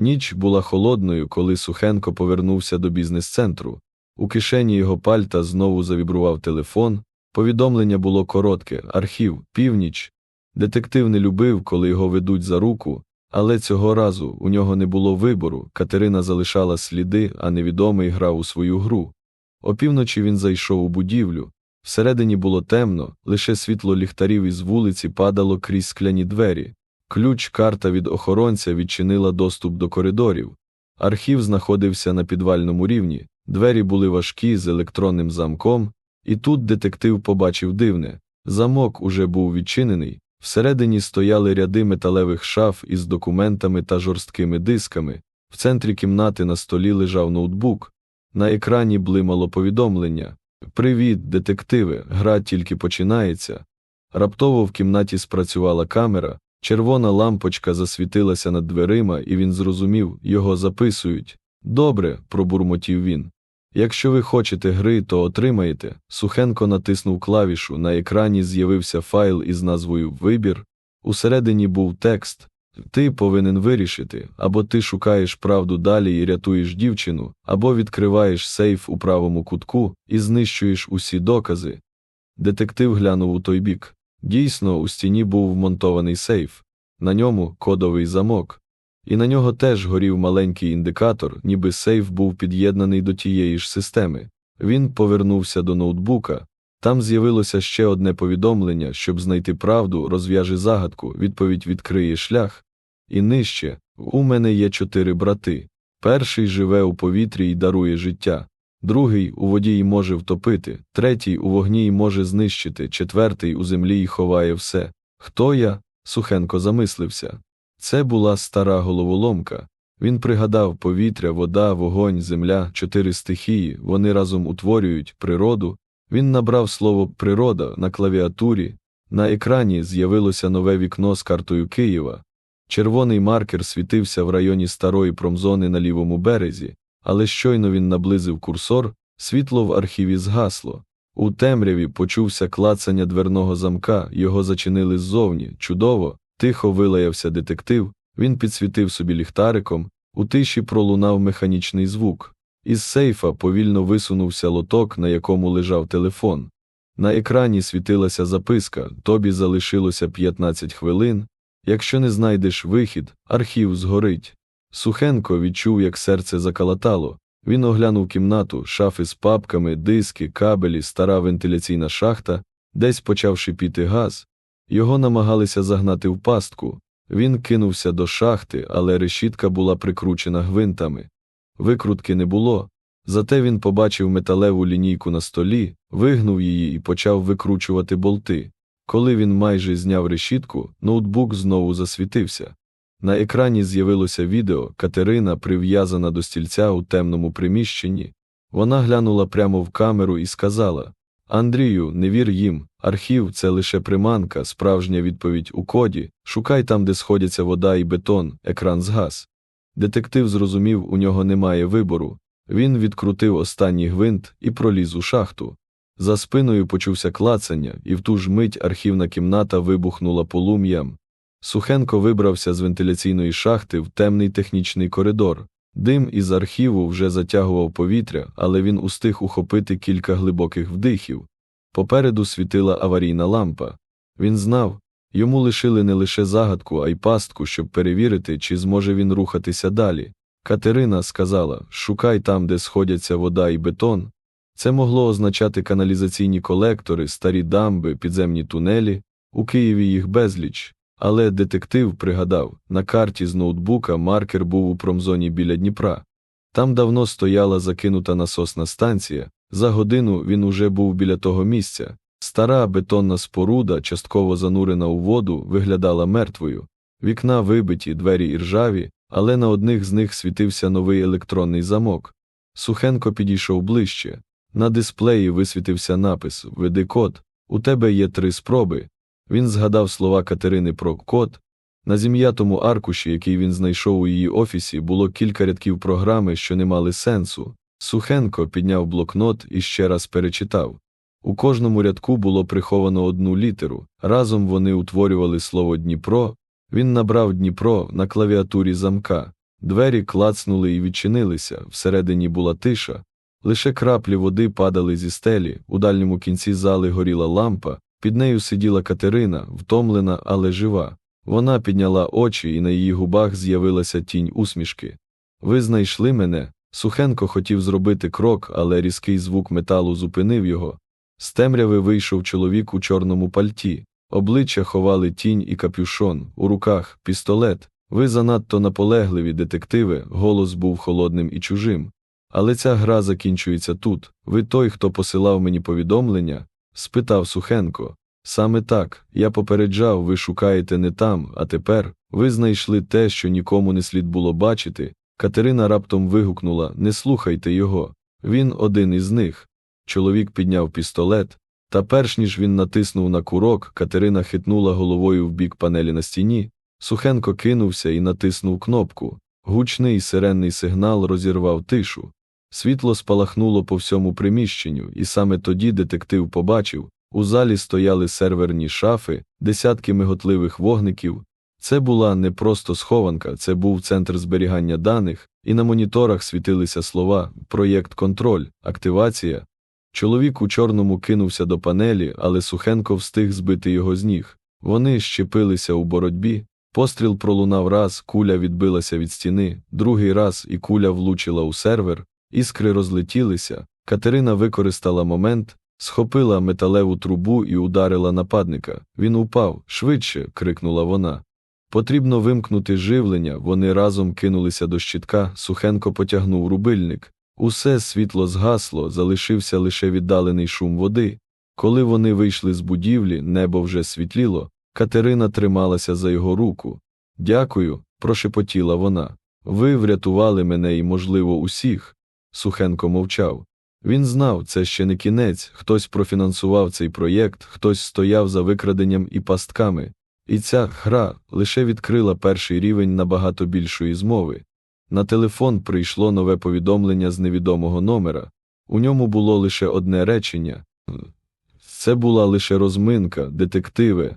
Ніч була холодною, коли Сухенко повернувся до бізнес-центру. У кишені його пальта знову завібрував телефон. Повідомлення було коротке архів, північ. Детектив не любив, коли його ведуть за руку, але цього разу у нього не було вибору. Катерина залишала сліди, а невідомий грав у свою гру. Опівночі він зайшов у будівлю. Всередині було темно, лише світло ліхтарів із вулиці падало крізь скляні двері. Ключ карта від охоронця відчинила доступ до коридорів. Архів знаходився на підвальному рівні, двері були важкі з електронним замком, і тут детектив побачив дивне. Замок уже був відчинений, всередині стояли ряди металевих шаф із документами та жорсткими дисками. В центрі кімнати на столі лежав ноутбук. На екрані блимало повідомлення Привіт, детективи, гра тільки починається. Раптово в кімнаті спрацювала камера, червона лампочка засвітилася над дверима, і він зрозумів, його записують. Добре, пробурмотів він. Якщо ви хочете гри, то отримаєте. Сухенко натиснув клавішу, на екрані з'явився файл із назвою Вибір. Усередині був текст Ти повинен вирішити, або ти шукаєш правду далі і рятуєш дівчину, або відкриваєш сейф у правому кутку і знищуєш усі докази. Детектив глянув у той бік. Дійсно, у стіні був вмонтований сейф, на ньому кодовий замок, і на нього теж горів маленький індикатор, ніби сейф був під'єднаний до тієї ж системи. Він повернувся до ноутбука. Там з'явилося ще одне повідомлення, щоб знайти правду, розв'яжи загадку, відповідь відкриє шлях. І нижче у мене є чотири брати. Перший живе у повітрі і дарує життя, другий у воді й може втопити, третій у вогні й може знищити, четвертий у землі й ховає все. Хто я? Сухенко замислився. Це була стара головоломка. Він пригадав повітря, вода, вогонь, земля, чотири стихії, вони разом утворюють природу. Він набрав слово природа на клавіатурі. На екрані з'явилося нове вікно з картою Києва. Червоний маркер світився в районі старої промзони на лівому березі, але щойно він наблизив курсор, світло в архіві згасло. У темряві почувся клацання дверного замка, його зачинили ззовні. Чудово, тихо вилаявся детектив, він підсвітив собі ліхтариком, у тиші пролунав механічний звук. Із сейфа повільно висунувся лоток, на якому лежав телефон. На екрані світилася записка тобі залишилося 15 хвилин. Якщо не знайдеш вихід, архів згорить. Сухенко відчув, як серце закалатало. Він оглянув кімнату, шафи з папками, диски, кабелі, стара вентиляційна шахта, десь почав шипіти газ. Його намагалися загнати в пастку. Він кинувся до шахти, але решітка була прикручена гвинтами. Викрутки не було. Зате він побачив металеву лінійку на столі, вигнув її і почав викручувати болти. Коли він майже зняв решітку, ноутбук знову засвітився. На екрані з'явилося відео Катерина, прив'язана до стільця у темному приміщенні. Вона глянула прямо в камеру і сказала Андрію, не вір їм, архів це лише приманка, справжня відповідь у коді, шукай там, де сходяться вода і бетон, екран згас. Детектив зрозумів, у нього немає вибору. Він відкрутив останній гвинт і проліз у шахту. За спиною почувся клацання, і в ту ж мить архівна кімната вибухнула полум'ям. Сухенко вибрався з вентиляційної шахти в темний технічний коридор. Дим із архіву вже затягував повітря, але він устиг ухопити кілька глибоких вдихів. Попереду світила аварійна лампа. Він знав, йому лишили не лише загадку, а й пастку, щоб перевірити, чи зможе він рухатися далі. Катерина сказала шукай там, де сходяться вода і бетон. Це могло означати каналізаційні колектори, старі дамби, підземні тунелі, у Києві їх безліч. Але детектив пригадав, на карті з ноутбука маркер був у промзоні біля Дніпра. Там давно стояла закинута насосна станція, за годину він уже був біля того місця. Стара бетонна споруда, частково занурена у воду, виглядала мертвою. Вікна вибиті, двері іржаві, але на одних з них світився новий електронний замок. Сухенко підійшов ближче. На дисплеї висвітився напис Веди код, у тебе є три спроби. Він згадав слова Катерини про код. На зім'ятому аркуші, який він знайшов у її офісі, було кілька рядків програми, що не мали сенсу. Сухенко підняв блокнот і ще раз перечитав. У кожному рядку було приховано одну літеру. Разом вони утворювали слово Дніпро. Він набрав Дніпро на клавіатурі замка. Двері клацнули і відчинилися, всередині була тиша. Лише краплі води падали зі стелі, у дальньому кінці зали горіла лампа, під нею сиділа Катерина, втомлена, але жива. Вона підняла очі, і на її губах з'явилася тінь усмішки. Ви знайшли мене. Сухенко хотів зробити крок, але різкий звук металу зупинив його. З темряви вийшов чоловік у чорному пальті. Обличчя ховали тінь і капюшон, у руках пістолет. Ви занадто наполегливі, детективи, голос був холодним і чужим. Але ця гра закінчується тут. Ви той, хто посилав мені повідомлення? Спитав Сухенко. Саме так, я попереджав, ви шукаєте не там, а тепер ви знайшли те, що нікому не слід було бачити. Катерина раптом вигукнула Не слухайте його. Він один із них. Чоловік підняв пістолет, та перш ніж він натиснув на курок, Катерина хитнула головою в бік панелі на стіні. Сухенко кинувся і натиснув кнопку. Гучний сиренний сигнал розірвав тишу. Світло спалахнуло по всьому приміщенню, і саме тоді детектив побачив у залі стояли серверні шафи, десятки миготливих вогників. Це була не просто схованка, це був центр зберігання даних, і на моніторах світилися слова проєкт контроль, активація. Чоловік у чорному кинувся до панелі, але Сухенко встиг збити його з ніг. Вони щепилися у боротьбі. Постріл пролунав раз, куля відбилася від стіни, другий раз і куля влучила у сервер, іскри розлетілися. Катерина використала момент, схопила металеву трубу і ударила нападника. Він упав, швидше. крикнула вона. Потрібно вимкнути живлення, вони разом кинулися до щитка, Сухенко потягнув рубильник. Усе світло згасло, залишився лише віддалений шум води. Коли вони вийшли з будівлі, небо вже світліло, Катерина трималася за його руку. Дякую, прошепотіла вона. Ви врятували мене і, можливо, усіх. Сухенко мовчав. Він знав, це ще не кінець, хтось профінансував цей проєкт, хтось стояв за викраденням і пастками. І ця гра лише відкрила перший рівень набагато більшої змови. На телефон прийшло нове повідомлення з невідомого номера. У ньому було лише одне речення. Це була лише розминка, детективи,